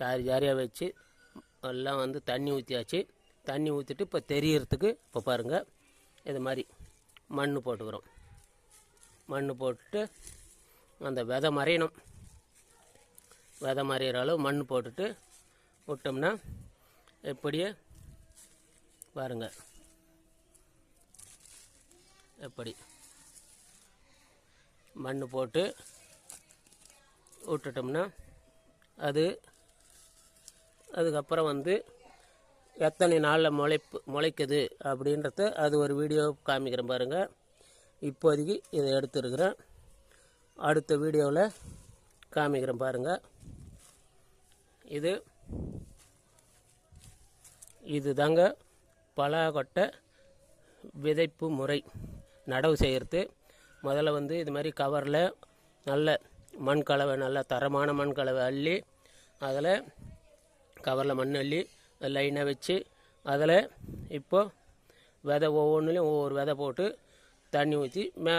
ஜாரி ஜாரியாக வச்சு எல்லாம் வந்து தண்ணி ஊற்றியாச்சு தண்ணி ஊற்றிட்டு இப்போ தெரியறதுக்கு இப்போ பாருங்கள் இது மாதிரி மண் போட்டுக்கிறோம். மண் போட்டுட்டு அந்த விதை மறையணும். விதை மறையிற அளவு மண் போட்டுட்டு விட்டோம்னா எப்படியே பாருங்க எப்படி மண் போட்டு விட்டுட்டோம்னா அது அதுக்கப்புறம் வந்து எத்தனை நாளில் முளைப்பு முளைக்குது அப்படின்றத அது ஒரு வீடியோ காமிக்கிறேன் பாருங்கள் இப்போதைக்கு இதை எடுத்துருக்குறேன். அடுத்த வீடியோவில் காமிக்கிறேன் பாருங்கள் இது இது தாங்க பலாக்கொட்டை விதைப்பு முறை. நடவு செய்கிறது முதல்ல வந்து இது மாதிரி கவரில் நல்ல மண் கலவை நல்ல தரமான மண் கலவை அள்ளி அதில் கவரில் மண் அள்ளி லைனாக வச்சு அதில் இப்போ விதை ஒவ்வொன்றுலையும் ஒவ்வொரு விதை போட்டு தண்ணி ஊற்றி மேலே